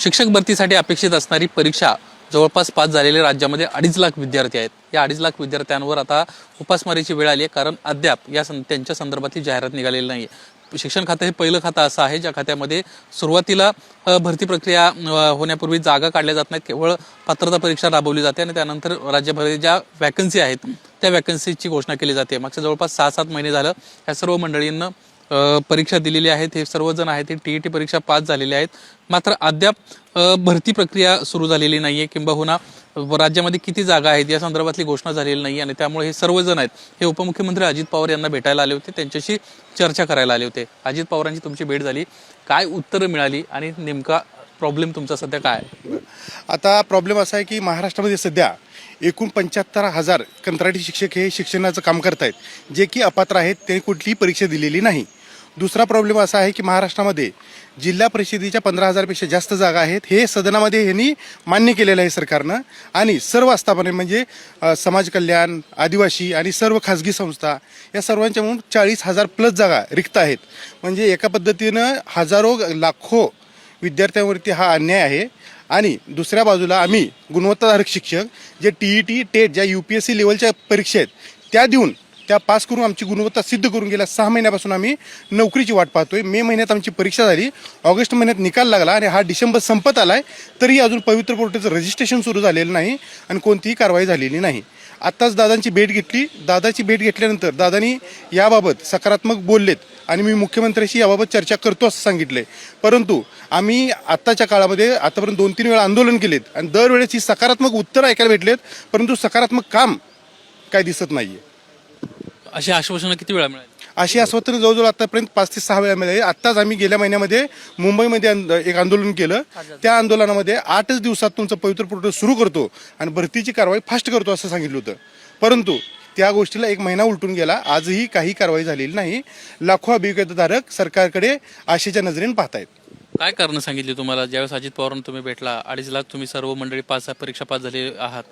शिक्षक भरतीसाठी अपेक्षित असणारी परीक्षा जवळपास पास झालेले राज्यामध्ये अडीच लाख विद्यार्थी आहेत. या अडीच लाख विद्यार्थ्यांवर आता उपासमारीची वेळ आली आहे कारण अद्याप या सं त्यांच्या संदर्भातली जाहिरात निघालेली नाही शिक्षण खातं हे पहिलं खातं असं आहे ज्या खात्यामध्ये सुरुवातीला भरती प्रक्रिया होण्यापूर्वी जागा काढल्या जात नाहीत. केवळ पात्रता परीक्षा राबवली जाते आणि त्यानंतर राज्यभरात ज्या वॅकन्सी आहेत त्या वॅकन्सीची घोषणा केली जाते. मागच्या जवळपास सहा सात महिने झालं या सर्व मंडळींना परीक्षा दिलेली आहेत. हे सर्वजण आहेत. हे टी ई टी परीक्षा पास झालेल्या आहेत. मात्र अद्याप भरती प्रक्रिया सुरू झालेली नाही आहे किंबहुना राज्यामध्ये किती जागा आहेत या संदर्भातली घोषणा झालेली नाही आणि त्यामुळे हे सर्वजण आहेत. हे उपमुख्यमंत्री अजित पवार यांना भेटायला आले होते. त्यांच्याशी चर्चा करायला आले होते. अजित पवारांची तुमची भेट झाली. काय उत्तरं मिळाली आणि नेमका प्रॉब्लेम तुमचा सध्या काय आता प्रॉब्लेम असा आहे की महाराष्ट्रामध्ये सध्या एकूण पंच्याहत्तर हजार कंत्राटी शिक्षक हे शिक्षणाचं काम करत आहेत जे की अपात्र आहेत ते कुठलीही परीक्षा दिलेली नाही. दुसरा प्रॉब्लेम असा आहे की महाराष्ट्रामध्ये जिल्हा परिषदेच्या पंधरा हजारपेक्षा जास्त जागा आहेत. हे सदनामध्ये ह्यांनी मान्य केलेलं आहे सरकारनं. आणि सर्व आस्थापने म्हणजे समाज कल्याण आदिवासी आणि सर्व खाजगी संस्था या सर्वांच्या म्हणून चाळीस हजार प्लस जागा रिक्त आहेत. म्हणजे एका पद्धतीनं हजारो लाखो विद्यार्थ्यांवरती हा अन्याय आहे. आणि दुसऱ्या बाजूला आम्ही गुणवत्ताधारक शिक्षक जे टी ई टी टेट ज्या यू पी एस सी लेवलच्या परीक्षा आहेत त्या देऊन त्या पास करून आमची गुणवत्ता सिद्ध करून गेल्या सहा महिन्यापासून आम्ही नोकरीची वाट पाहतोय. मे महिन्यात आमची परीक्षा झाली. ऑगस्ट महिन्यात निकाल लागला आणि हा डिसेंबर संपत आलाय. तरी अजून पवित्र पोर्टलचं रजिस्ट्रेशन सुरू झालेलं नाही आणि कोणतीही कारवाई झालेली नाही. आत्ताच दादांची भेट घेतली. दादाची भेट घेतल्यानंतर दादानी याबाबत सकारात्मक बोललेत आणि मी मुख्यमंत्र्यांशी याबाबत चर्चा करतो असं सांगितलंय. परंतु आम्ही आत्ताच्या काळामध्ये आतापर्यंत दोन तीन वेळा आंदोलन केलेत आणि दरवेळेस ही सकारात्मक उत्तरं ऐकायला भेटलेत परंतु सकारात्मक काम काय दिसत नाही आहे अशी आश्वासनं किती वेळा मिळाली? अशी आश्वासनं जवळजवळ आतापर्यंत पाच ते सहा वेळा मिळाली. आत्ताच आम्ही गेल्या महिन्यामध्ये मुंबईमध्ये आंद- एक आंदोलन केलं. त्या आंदोलनामध्ये आठच दिवसात तुमचं पवित्र पोर्टल सुरू करतो आणि भरतीची कारवाई फास्ट करतो असं सांगितलं होतं. परंतु त्या गोष्टीला एक महिना उलटून गेला. आजही काही कारवाई झालेली नाही. लाखो अभियोगताधारक सरकारकडे आशेच्या नजरेने पाहतायत. काय कारण सांगितली तुम्हाला? ज्यावेळेस अजित पवारांना तुम्ही भेटला अडीच लाख तुम्ही सर्व मंडळी पास परीक्षा पास झाले आहात.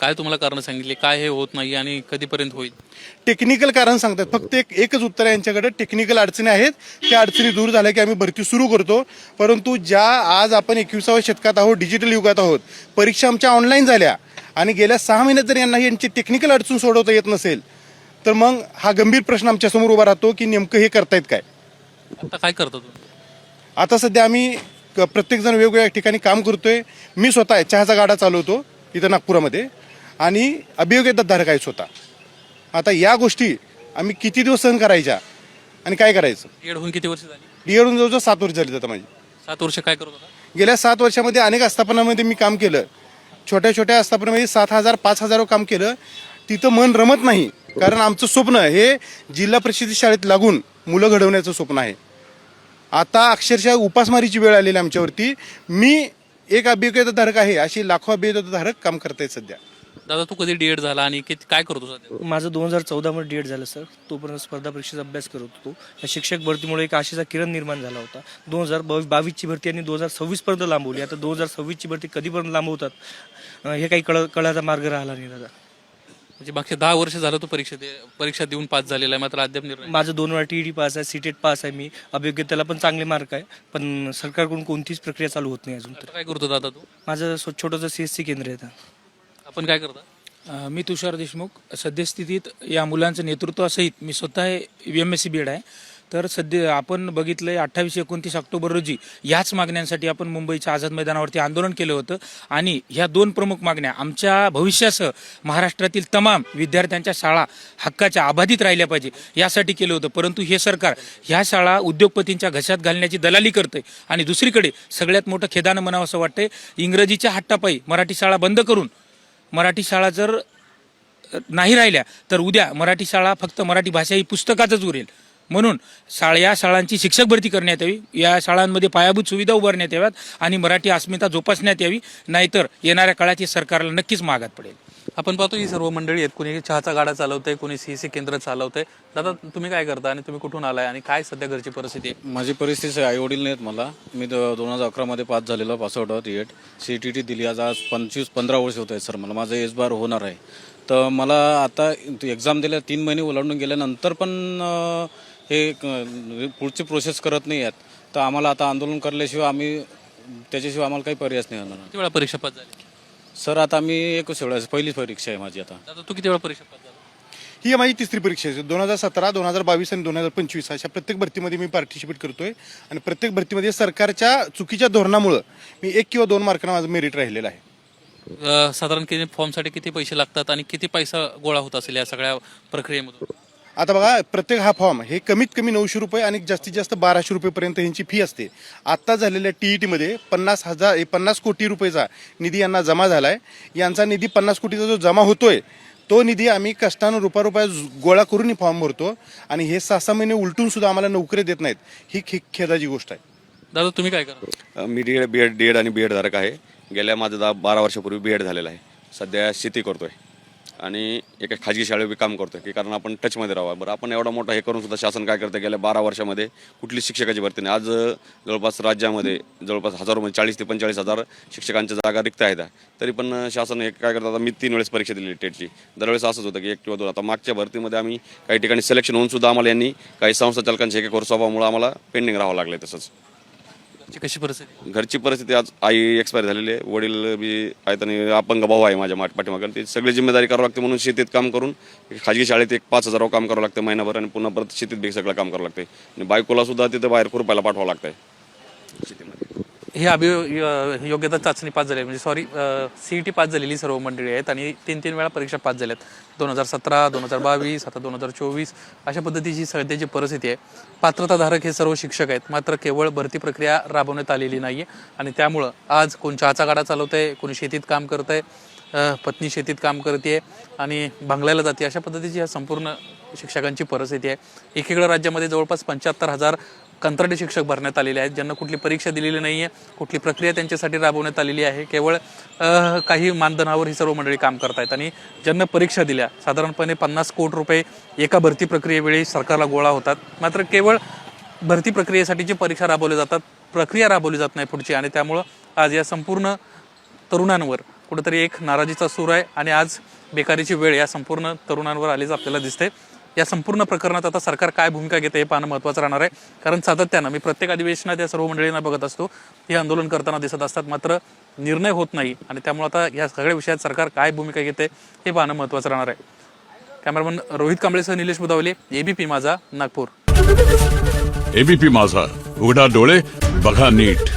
काय तुम्हाला कारण सांगितले? काय हे होत नाही आणि कधीपर्यंत होईल? टेक्निकल कारण सांगतात. फक्त एक एकच उत्तर आहे यांच्याकडे. टेक्निकल अडचणी आहेत. त्या अडचणी दूर झाल्या की आम्ही भरती सुरू करतो. परंतु ज्या आज आपण एकविसाव्या शतकात आहोत डिजिटल युगात आहोत परीक्षा आमच्या ऑनलाईन झाल्या आणि गेल्या सहा महिन्यात जर यांना यांची टेक्निकल अडचण सोडवता येत नसेल तर मग हा गंभीर प्रश्न आमच्यासमोर उभा राहतो की नेमकं हे करतायत काय? आता काय करता तुम्ही? आता सध्या आम्ही क- प्रत्येकजण वेगवेगळ्या ठिकाणी काम करतोय. मी स्वतः चहाचा गाडा चालवतो इथं नागपुरामध्ये. आणि अभियोग्यताधारक आहे स्वतः. आता या गोष्टी आम्ही किती दिवस सहन करायच्या आणि काय करायचं? डीएड होऊन किती वर्ष झाली? डीएडून जवळजवळ सात वर्ष झाली आता माझी. सात वर्ष काय करत होता? गेल्या सात वर्षामध्ये अनेक आस्थापनामध्ये मी काम केलं. छोट्या छोट्या आस्थापनामध्ये सात हजार पाच हजार काम केलं. तिथं मन रमत नाही. कारण आमचं स्वप्न हे जिल्हा परिषद शाळेत लागून मुलं घडवण्याचं स्वप्न आहे. आता अक्षरशः उपासमारीची वेळ आलेली आहे आमच्यावरती. मी एक अभियोग्यताधारक आहे अशी लाखो अभियोग्यताधारक काम करतायत सध्या. दादा तू कधी डीएड झाला आणि किती काय करतो सध्या? माझं दोन हजार चौदामध्ये डीएड झालं सर. तोपर्यंत स्पर्धा परीक्षेचा अभ्यास करत होतो. या शिक्षक भरतीमुळे एक आशेचा किरण निर्माण झाला होता. दोन हजार बावीसची भरती आणि दोन हजार सव्वीसपर्यंत लांबवली. आता दोन हजार सव्वीसची भरती कधीपर्यंत लांबवतात? हे काही कळ कळाचा मार्ग राहिला नाही दादा. म्हणजे मागचे दहा वर्ष झालं तू परीक्षा दे परीक्षा देऊन पास झालेला आहे मात्र अद्याप निर्णय माझं दोन वेळा टी डी पास आहे सीटेट पास आहे मी. अभियोग्यतेला पण चांगले मार्क आहे पण सरकारकडून कोणतीच प्रक्रिया चालू होत नाही अजून तर. आता काय करतो दादा तू? माझं स्व- छोटंसं सी एस सी केंद्र आहे. आपण काय करता? अ, मी तुषार देशमुख. सद्यस्थितीत या मुलांचं नेतृत्वासहित मी स्वतः M S C B Ed आहे. तर सध्या आपण बघितलंय अठ्ठावीस एकोणतीस ऑक्टोबर रोजी याच मागण्यांसाठी आपण मुंबईच्या आझाद मैदानावरती आंदोलन केलं होतं. आणि ह्या दोन प्रमुख मागण्या आमच्या भविष्यासह महाराष्ट्रातील तमाम विद्यार्थ्यांच्या शाळा हक्काच्या अबाधित राहिल्या पाहिजे यासाठी केलं होतं. परंतु हे सरकार ह्या शाळा उद्योगपतींच्या घशात घालण्याची दलाली करतंय. आणि दुसरीकडे सगळ्यात मोठं खेदानं म्हणावं असं वाटतंय इंग्रजीच्या हट्टापायी मराठी शाळा बंद करून मराठी शाळा जर नाही राहिल्या तर उद्या मराठी शाळा फक्त मराठी भाषा ही पुस्तकातच उरेल. म्हणून शाळा या शाळांची शिक्षक भरती करण्यात यावी. या शाळांमध्ये पायाभूत सुविधा उभारण्यात याव्यात आणि मराठी अस्मिता जोपासण्यात यावी. नाहीतर येणाऱ्या काळात हे सरकारला नक्कीच मागात पडेल. आपण पाहतो ही सर्व मंडळी आहेत. कोणी चहाचा गाडा चालवतंय कोणी सीएससी केंद्र चालवतंय. दादा तुम्ही काय करता आणि तुम्ही कुठून आलाय आणि काय सध्या घरची परिस्थिती आहे? माझी परिस्थिती आई वडील नाहीत मला. मी द- दोन हजार अकरामध्ये पास झालेलो पासआउट आहोत एट सी टी टी दिली. आज आज पंचवीस पंधरा वर्ष होत आहेत सर. मला माझं एस बार होणार आहे. तर मला आता एक्झाम दिल्या तीन महिने ओलांडून गेल्यानंतर पण अं, हे क- पुढची प्रोसेस करत नाही आहेत तर आम्हाला आता आंदोलन करल्याशिवाय आम्ही त्याच्याशिवाय आम्हाला काही पर्यायच नाही होणार. किती वेळा परीक्षा पास झाली? सर आता मी एकच वेळा पहिली परीक्षा आहे माझी आता. दादा तू किती वेळा परीक्षा पास झाला? ही माझी तिसरी परीक्षा आहे. दोन हजार सतरा दोन हजार बावीस आणि दोन हजार पंचवीस अशा प्रत्येक भरतीमध्ये मी पार्टिसिपेट करतोय. आणि प्रत्येक भरतीमध्ये सरकारच्या चुकीच्या धोरणामुळं मी एक किंवा दोन मार्कांना माझं मेरिट राहिलेलं आहे. अ, साधारण किती फॉर्मसाठी किती पैसे लागतात आणि किती पैसा गोळा होत असेल या सगळ्या प्रक्रियेमधून? आता बघा प्रत्येक हा फॉर्म हे कमीत कमी नऊशे रुपये आणि जास्तीत जास्त बाराशे रुपयेपर्यंत यांची फी असते. आता झालेल्या टी ई टीमध्ये पन्नास हजार ए, पन्नास कोटी रुपयेचा निधी यांना जमा झाला आहे यांचा निधी पन्नास कोटीचा जो जमा होतोय तो निधी आम्ही कष्टानं रुपया रुपया गोळा करून फॉर्म भरतो आणि हे सहा सहा महिने उलटून सुद्धा आम्हाला नोकरी देत नाहीत. ही खे खेदाची गोष्ट आहे. दादा तुम्ही काय करा मी D Ed B Ed D Ed आणि बी एड धारक आहे. गेल्या माझं दहा बारा वर्षापूर्वी बी एड झालेलं आहे. सध्या शेती करतोय. आणि एका खाजगी शाळेवर काम करतोय की कारण आपण टचमध्ये राहावं. बरं आपण एवढा मोठा हे करून सुद्धा शासन काय करतं गेल्या बारा वर्षामध्ये कुठली शिक्षकाची भरती नाही. आज जवळपास राज्यामध्ये जवळपास हजारो म्हणजे चाळीस ते पंचेचाळीस हजार शिक्षकांच्या जागा रिक्त आहेत. तरी पण शासन हे काय करतं आता मी तीन वेळेस परीक्षा दिली टेटची दरवेळेस असंच होतं की एक किंवा दोन. आता मागच्या भरतीमध्ये आम्ही काही ठिकाणी सिलेक्शन होऊन सुद्धा आम्हाला यांनी काही संस्था चालकांच्या एका स्वभावामुळे आम्हाला पेंडिंग राहावं लागलं तसंच. घरची कशी परिस्थिती? घरची परिस्थिती आज आई एक्सपायर झालेली आहे. वडील बी आहेत आणि अपंग भाऊ आहे माझ्या माठ पाठीमागं. ती सगळी जिम्मेदारी करावं लागते म्हणून शेतीत काम करून खाजगी शाळेत एक पाच हजारावर काम करावं लागतं महिनाभर आणि पुन्हा परत शेतीत बी सगळं काम करावं लागतं. आणि बायकोला सुद्धा तिथं बाहेर खुरपायला पाठवावं लागतंय. शेतीमध्ये. हे अभियो योग्यता चाचणी पास झाली. आहे. म्हणजे सॉरी सी टी पास झालेली सर्व मंडळी आहेत आणि तीन तीन वेळा परीक्षा पास झाल्यात. दोन हजार सतरा दोन हजार बावीस आता दोन हजार चोवीस अशा पद्धतीची सध्याची परिस्थिती आहे. पात्रताधारक हे सर्व शिक्षक आहेत. मात्र केवळ भरती प्रक्रिया राबवण्यात आलेली नाही आहे आणि त्यामुळं आज कोण चहाचा गाडा चालवत आहे कोणी शेतीत काम करत आहे पत्नी शेतीत काम करते आणि बंगल्याला जाते अशा पद्धतीची ह्या संपूर्ण शिक्षकांची परिस्थिती आहे. एकीकडे राज्यामध्ये जवळपास पंच्याहत्तर हजार कंत्राटी शिक्षक भरण्यात आलेले आहेत ज्यांना कुठली परीक्षा दिलेली नाही आहे कुठली प्रक्रिया त्यांच्यासाठी राबवण्यात आलेली आहे. केवळ काही मानधनावर ही सर्व मंडळी काम करतायत. आणि ज्यांना परीक्षा दिल्या साधारणपणे पन्नास कोटी रुपये एका भरती प्रक्रियेवेळी सरकारला गोळा होतात. मात्र केवळ भरती प्रक्रियेसाठीची परीक्षा राबवल्या जातात प्रक्रिया राबवली जात नाही पुढची. आणि त्यामुळं आज या संपूर्ण तरुणांवर कुठंतरी एक नाराजीचा सूर आहे. आणि आज बेकारीची वेळ या संपूर्ण तरुणांवर आलीच आपल्याला दिसते. या संपूर्ण प्रकरणात आता सरकार काय भूमिका घेते हे पाहणं महत्त्वाचं राहणार आहे. कारण सातत्यानं मी प्रत्येक अधिवेशनात या सर्व मंडळींना बघत असतो हे आंदोलन करताना दिसत असतात. मात्र निर्णय होत नाही आणि त्यामुळे आता या सगळ्या विषयात सरकार काय भूमिका घेते हे पाहणं महत्त्वाचं राहणार आहे. कॅमेरामन रोहित कांबळेसह निलेश बुदावले एबीपी माझा नागपूर. एबीपी माझा उघडा डोळे बघा नीट.